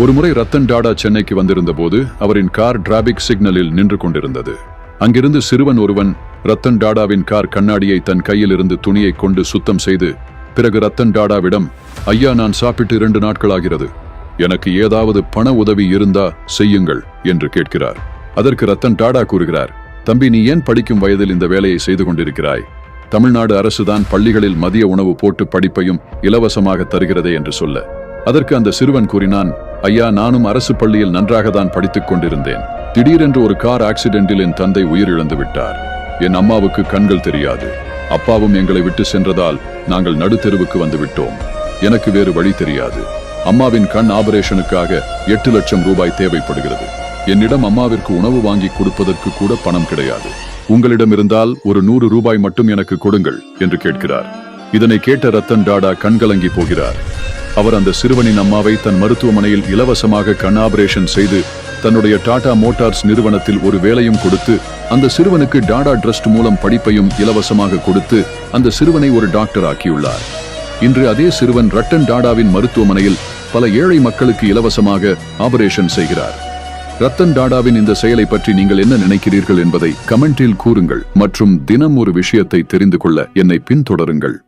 ஒருமுறை ரத்தன் டாடா சென்னைக்கு வந்திருந்த போது அவரின் கார் டிராபிக் சிக்னலில் நின்று கொண்டிருந்தது. அங்கிருந்து சிறுவன் ஒருவன் ரத்தன் டாடாவின் கார் கண்ணாடியை தன் கையில் இருந்து துணியை கொண்டு சுத்தம் செய்து பிறகு ரத்தன் டாடாவிடம் ஐயா நான் சாப்பிட்டு இரண்டு நாட்களாகிறது. எனக்கு ஏதாவது பண உதவி இருந்தா செய்யுங்கள் என்று கேட்கிறார். அதற்கு ரத்தன் டாடா கூறுகிறார் தம்பி நீ ஏன் படிக்கும் வயதில் இந்த வேலையை செய்து கொண்டிருக்கிறாய்? தமிழ்நாடு அரசுதான் பள்ளிகளில் மதிய உணவு போட்டு படிப்பையும் இலவசமாக தருகிறதே என்று சொல்ல. அதற்கு அந்த சிறுவன் கூறினான் ஐயா நானும் அரசு பள்ளியில் நன்றாக தான் படித்துக் கொண்டிருந்தேன். திடீரென்று ஒரு கார் ஆக்சிடென்டில் என் தந்தை உயிரிழந்து விட்டார். என் அம்மாவுக்கு கண்கள் தெரியாது. அப்பாவும் எங்களை விட்டு சென்றதால் நாங்கள் நடுத்தெருவுக்கு வந்து விட்டோம். எனக்கு வேறு வழி தெரியாது. அம்மாவின் கண் ஆபரேஷனுக்காக எட்டு லட்சம் ரூபாய் தேவைப்படுகிறது. என்னிடம் அம்மாவிற்கு உணவு வாங்கி கொடுப்பதற்கு கூட பணம் கிடையாது. உங்களிடம் இருந்தால் ஒரு நூறு ரூபாய் மட்டும் எனக்கு கொடுங்கள் என்று கேட்கிறார். இதனை கேட்ட ரத்தன் டாடா கண்கலங்கி போகிறார். அவர் அந்த சிறுவனின் அம்மாவை தன் மருத்துவமனையில் இலவசமாக கண் ஆபரேஷன் செய்து தன்னுடைய டாடா மோட்டார்ஸ் நிறுவனத்தில் ஒரு வேலையும் கொடுத்து அந்த சிறுவனுக்கு டாடா ட்ரஸ்ட் மூலம் படிப்பையும் இலவசமாக கொடுத்து அந்த சிறுவனை ஒரு டாக்டர் ஆக்கியுள்ளார். இன்று அதே சிறுவன் ரட்டன் டாடாவின் மருத்துவமனையில் பல ஏழை மக்களுக்கு இலவசமாக ஆபரேஷன் செய்கிறார். ரத்தன் டாடாவின் இந்த செயலை பற்றி நீங்கள் என்ன நினைக்கிறீர்கள் என்பதை கமெண்டில் கூறுங்கள் மற்றும் தினம் ஒரு விஷயத்தை தெரிந்து கொள்ள என்னை பின்தொடருங்கள்.